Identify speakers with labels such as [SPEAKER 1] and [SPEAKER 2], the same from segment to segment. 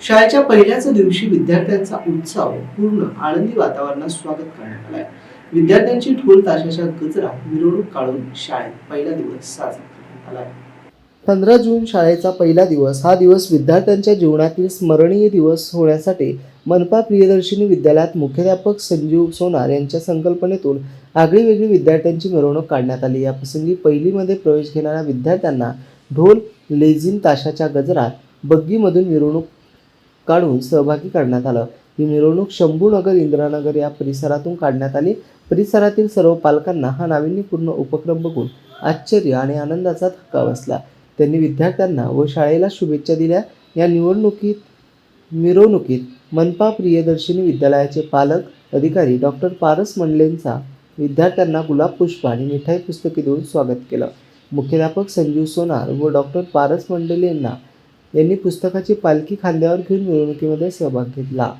[SPEAKER 1] शाळेच्या पहिल्याच दिवशी विद्यार्थ्यांचा उत्साह पूर्ण आनंदी वातावरणात स्वागत करण्यात आलाय. विद्यार्थ्यांची ढोल ताशाच्या गजरात मिरवणूक काढून शाळेत पहिला दिवस साजरा करण्यात आलाय. पंधरा जून शाळेचा पहिला दिवस हा दिवस विद्यार्थ्यांच्या जीवनातील स्मरणीय दिवस होण्यासाठी मनपा प्रियदर्शिनी विद्यालयात मुख्याध्यापक संजीव सोनार यांच्या संकल्पनेतून आगळीवेगळी विद्यार्थ्यांची मिरवणूक काढण्यात आली. या प्रसंगी पहिलीमध्ये प्रवेश घेणाऱ्या विद्यार्थ्यांना ढोल लेझिम ताशाच्या गजरात बग्गीमधून मिरवणूक काढून सहभागी करण्यात आलं. ही मिरवणूक शंभूनगर इंदिरानगर या परिसरातून काढण्यात आली. परिसरातील सर्व पालकांना हा नाविन्यपूर्ण उपक्रम बघून आश्चर्य आणि आनंदाचा धक्का बसला. त्यांनी विद्यार्थ्यांना व शाळेला शुभेच्छा दिल्या. या निवडणुकीत मिरवणुकीत मनपा प्रियदर्शिनी विद्यालयाचे पालक अधिकारी डॉक्टर पारस मंडलेंचा विद्यार्थ्यांना गुलाब पुष्प आणि मिठाई पुस्तके देऊन स्वागत केलं. मुख्याध्यापक संजीव सोनार व डॉक्टर पारस मंडलेंना यांनी पुस्तकाची पालखी खांद्यावर घेऊन मिरवणुकीमध्ये सहभाग घेतला.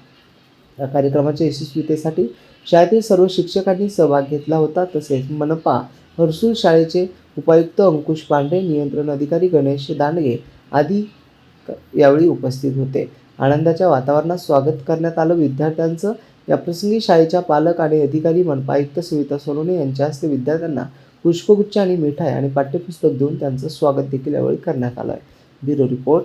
[SPEAKER 1] या कार्यक्रमाच्या यशस्वीतेसाठी शाळेतील सर्व शिक्षकांनी सहभाग घेतला होता तसेच मनपा हर्सूल शाळेचे उपायुक्त अंकुश पांडे नियंत्रण अधिकारी गणेश दांडगे आदी यावेळी उपस्थित होते. आनंदाच्या वातावरणात स्वागत करण्यात आलं विद्यार्थ्यांचं. याप्रसंगी शाळेच्या पालक आणि अधिकारी मनपा आयुक्त सविता यांच्या हस्ते विद्यार्थ्यांना पुष्पगुच्छ आणि मिठाई आणि पाठ्यपुस्तक देऊन त्यांचं स्वागत देखील यावेळी करण्यात आलं आहे ब्युरो रिपोर्ट.